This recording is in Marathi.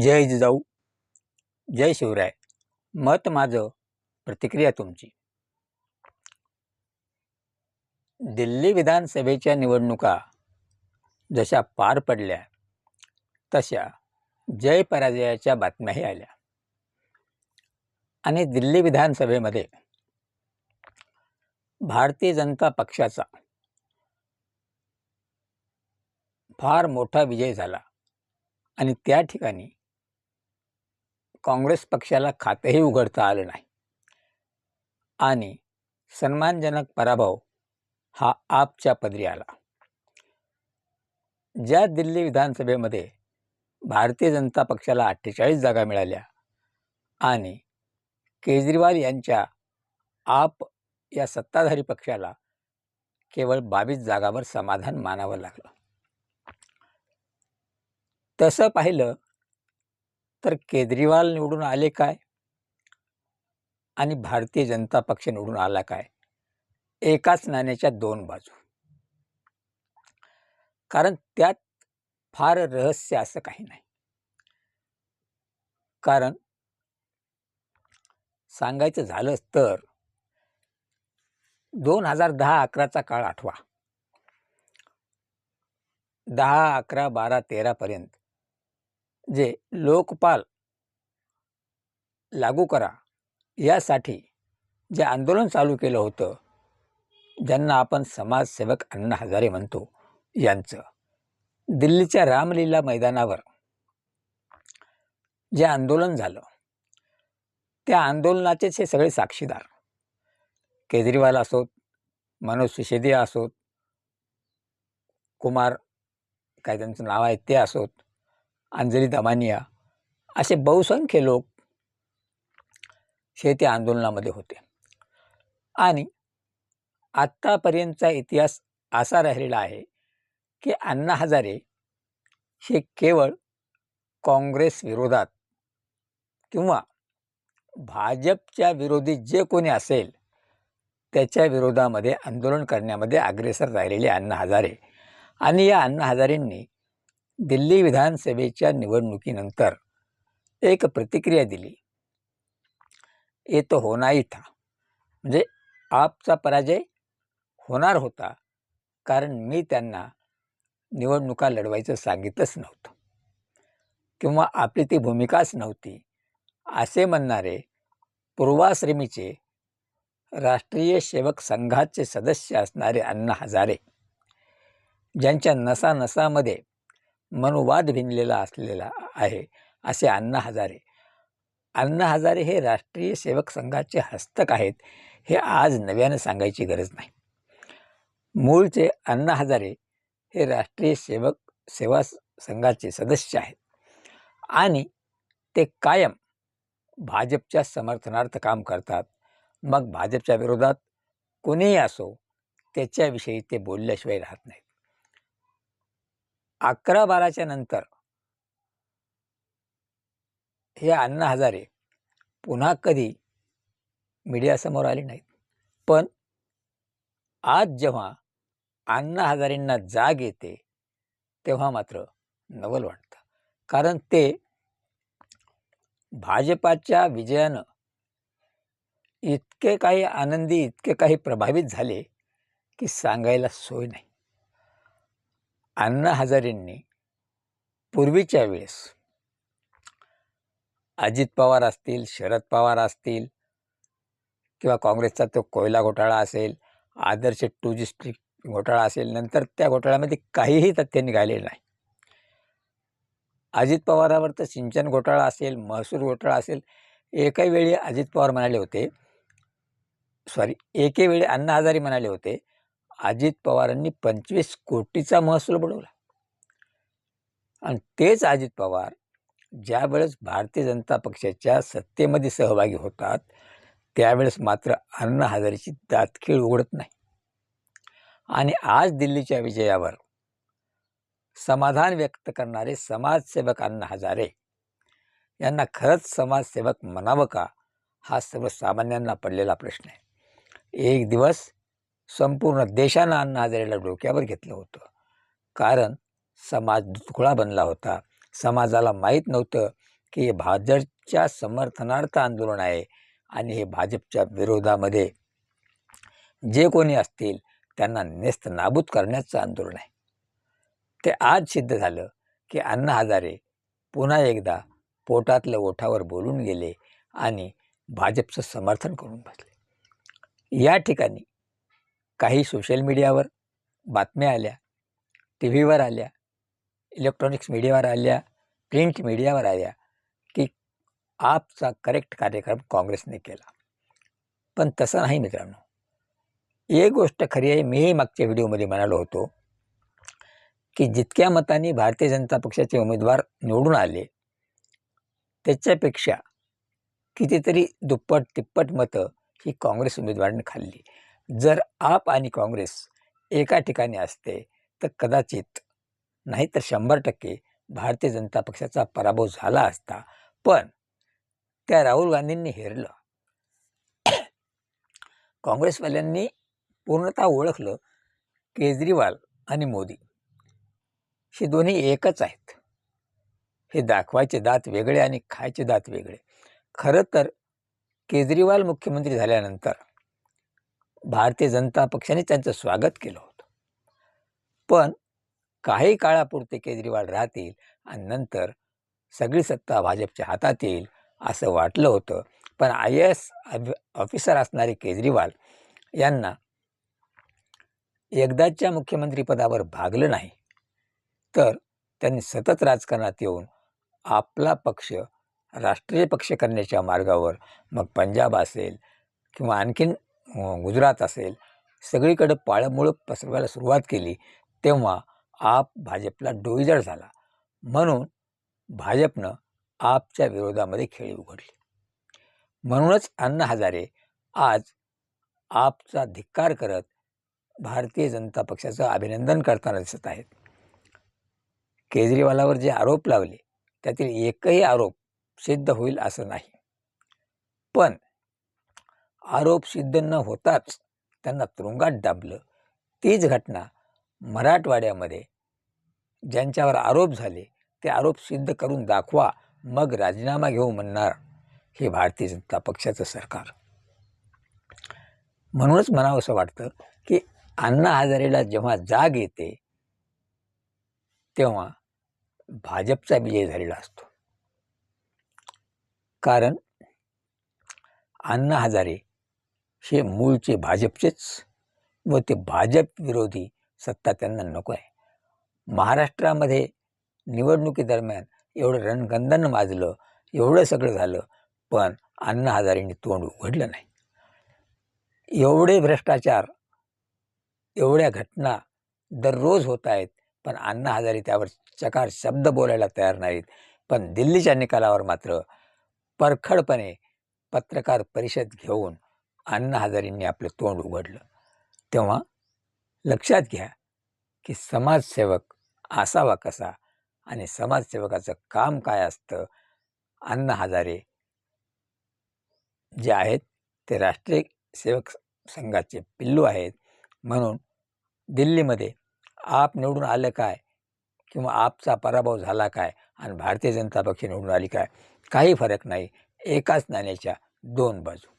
जय जिजाऊ जय शिवराय. मत माझं प्रतिक्रिया तुमची. दिल्ली विधानसभेच्या निवडणुका जशा पार पडल्या तशा जय पराजयाच्या बातम्याही आल्या. आणि दिल्ली विधानसभेमध्ये भारतीय जनता पक्षाचा फार मोठा विजय झाला. आणि त्या ठिकाणी काँग्रेस पक्षाला खातंही उघडता आलं नाही. आणि सन्मानजनक पराभव हा आपच्या पदरी आला. ज्या दिल्ली विधानसभेमध्ये भारतीय जनता पक्षाला अठ्ठेचाळीस जागा मिळाल्या आणि केजरीवाल यांच्या आप या सत्ताधारी पक्षाला केवळ बावीस जागावर समाधान मानावं लागलं. तसं पाहिलं तर केजरीवाल निवडून आले काय? आणि भारतीय जनता पक्ष निवडून आला काय? एकाच नाण्याच्या दोन बाजू. कारण त्यात फार रहस्य असं काही नाही. कारण सांगायचं झालंच तर दोन हजार दहा अकराचा काळ आठवा. दहा अकरा बारा तेरापर्यंत जे लोकपाल लागू करा यासाठी जे आंदोलन चालू केलं होतं ज्यांना आपण समाजसेवक अण्णा हजारे म्हणतो यांचं. दिल्लीच्या रामलीला मैदानावर जे आंदोलन झालं त्या आंदोलनाचेच हे सगळे साक्षीदार. केजरीवाल असोत मनोज सिसोदिया असोत कुमार काय त्यांचं नाव आहे ते असोत अंजली दमानिया असे बहुसंख्य लोक शेती आंदोलनामध्ये होते. आणि आत्तापर्यंतचा इतिहास असा राहिलेला आहे की अण्णा हजारे हे केवळ काँग्रेस विरोधात किंवा भाजपच्या विरोधी जे कोणी असेल त्याच्या विरोधामध्ये आंदोलन करण्यामध्ये अग्रेसर राहिलेले अण्णा हजारे. आणि या अण्णा हजारेंनी दिल्ली विधानसभेच्या निवडणुकीनंतर एक प्रतिक्रिया दिली. ये तो होना ही था. म्हणजे आपचा पराजय होणार होता कारण मी त्यांना निवडणुका लढवायचं सांगितलंच नव्हतं. किंवा आपली ती भूमिकाच नव्हती असे म्हणणारे पूर्वाश्रमीचे राष्ट्रीय सेवक संघाचे सदस्य असणारे अण्णा हजारे ज्यांच्या नसानसामध्ये मनोवाद भिनलेला असलेला आहे असे अण्णा हजारे. अण्णा हजारे हे राष्ट्रीय सेवक संघाचे हस्तक आहेत हे आज नव्यानं सांगायची गरज नाही. मूळचे अण्णा हजारे हे राष्ट्रीय सेवक सेवा संघाचे सदस्य आहेत. आणि ते कायम भाजपच्या समर्थनार्थ काम करतात. मग भाजपच्या विरोधात कोणीही असो त्याच्याविषयी ते बोलल्याशिवाय राहत नाहीत. अकरा बाराच्या नंतर. हे अण्णा हजारे. पुन्हा कधी मीडियासमोर आले नाहीत. पण आज जेव्हा अण्णा हजारेंना जाग येते तेव्हा मात्र नवल वाटतं. कारण ते भाजपाच्या विजयानं इतके काही आनंदी इतके काही प्रभावित झाले की सांगायला सोय नाही. अण्णा हजारेंनी पूर्वीच्या वेळेस अजित पवार असतील शरद पवार असतील किंवा काँग्रेसचा तो कोयला घोटाळा असेल आदर्श टू जी घोटाळा असेल नंतर त्या घोटाळ्यामध्ये काहीही तथ्य निघालेलं नाही. अजित पवारावर तर सिंचन घोटाळा असेल महसूल घोटाळा असेल एकाही वेळी अजित पवार म्हणाले होते सॉरी एके वेळी अण्णा हजारे म्हणाले होते अजित पवारांनी पंचवीस कोटीचा महसूल बुडवला. आणि तेच अजित पवार ज्यावेळेस भारतीय जनता पक्षाच्या सत्तेमध्ये सहभागी होतात त्यावेळेस मात्र अण्णा हजारेची दातखीळ उघडत नाही. आणि आज दिल्लीच्या विजयावर समाधान व्यक्त करणारे समाजसेवक अण्णा हजारे. यांना खरंच समाजसेवक म्हणावं का? हा सर्वसामान्यांना पडलेला प्रश्न आहे. एक दिवस संपूर्ण देशानं अण्णा हजारेला डोक्यावर घेतलं होतं. कारण समाज दुखळा बनला होता. समाजाला माहीत नव्हतं की हे भाजपच्या समर्थनार्थ आंदोलन आहे आणि हे भाजपच्या विरोधामध्ये जे कोणी असतील त्यांना नेस्त नाबूद करण्याचं आंदोलन आहे. ते आज सिद्ध झालं की अण्णा हजारे पुन्हा एकदा पोटातल्या ओठावर बोलून गेले आणि भाजपचं समर्थन करून बसले. या ठिकाणी काही सोशल मीडियावर बातम्या आल्या टी व्हीवर आल्या इलेक्ट्रॉनिक्स मीडियावर आल्या प्रिंट मीडियावर आल्या की आपचा करेक्ट कार्यक्रम काँग्रेसने केला. पण तसं नाही मित्रांनो. एक गोष्ट खरी आहे मीही मागच्या व्हिडिओमध्ये म्हणालो होतो की जितक्या मतांनी भारतीय जनता पक्षाचे उमेदवार निवडून आले त्याच्यापेक्षा कितीतरी दुप्पट तिप्पट मतं ही काँग्रेस उमेदवारांनी खाल्ली. जर आप आणि काँग्रेस एका ठिकाणी असते तर कदाचित नाही तर शंभर टक्के भारतीय जनता पक्षाचा पराभव झाला असता. पण त्या राहुल गांधींनी हेरलं. काँग्रेसवाल्यांनी पूर्णतः ओळखलं केजरीवाल आणि मोदी. हे दोन्ही एकच आहेत. हे दाखवायचे दात वेगळे आणि खायचे दात वेगळे. खरं तर केजरीवाल मुख्यमंत्री झाल्यानंतर भारतीय जनता पक्षाने त्यांचं स्वागत केलं होतं. पण काही काळापुरते केजरीवाल राहतील आणि नंतर सगळी सत्ता भाजपच्या हातात येईल असं वाटलं होतं. पण आय एस ऑफिसर असणारे केजरीवाल यांना एकदाच्या मुख्यमंत्रीपदावर भागलं नाही तर त्यांनी सतत राजकारणात येऊन आपला पक्ष राष्ट्रीय पक्ष करण्याच्या मार्गावर मग पंजाब असेल किंवा आणखीन गुजरात असेल सगळीकडे पाळंमुळं पसरवायला सुरुवात केली तेव्हा आप भाजपला डोईजड झाला. म्हणून भाजपनं आपच्या विरोधामध्ये खेळी उघडली. म्हणूनच अण्णा हजारे आज आपचा धिक्कार करत भारतीय जनता पक्षाचं अभिनंदन करताना दिसत आहेत. केजरीवालावर जे आरोप लावले त्यातील एकही आरोप सिद्ध होईल असं नाही. पण आरोप सिद्ध न होताच त्यांना तुरुंगात डांबलं तीच घटना मराठवाड्यामध्ये ज्यांच्यावर आरोप झाले ते आरोप सिद्ध करून दाखवा मग राजीनामा घेऊ म्हणणार हे भारतीय जनता पक्षाचं सरकार. म्हणूनच म्हणावं असं वाटतं की अण्णा हजारेला जेव्हा जाग येते तेव्हा भाजपचा विजय झालेला असतो. कारण अण्णा हजारे हे मूळचे भाजपचेच व ते भाजप विरोधी सत्ता त्यांना नको आहे. महाराष्ट्रामध्ये निवडणुकीदरम्यान एवढं रणगंधन माजलं एवढं सगळं झालं पण अण्णा हजारेंनी तोंड उघडलं नाही. एवढे भ्रष्टाचार एवढ्या घटना दररोज होत आहेत पण अण्णा हजारे त्यावर चकार शब्द बोलायला तयार नाहीत. पण दिल्लीच्या निकालावर मात्र परखडपणे पत्रकार परिषद घेऊन अण्णा हजारेंनी आपलं तोंड उघडलं. तेव्हा लक्षात घ्या की समाजसेवक असावा कसा आणि समाजसेवकाचं काम काय असतं? अण्णा हजारे जे आहेत ते राष्ट्रीय सेवक संघाचे पिल्लू आहेत. म्हणून दिल्लीमध्ये आप निवडून आलं काय? किंवा आपचा पराभव झाला काय? आणि भारतीय जनता पक्ष निवडून आली काय? काही फरक नाही. एकाच नाण्याच्या दोन बाजू.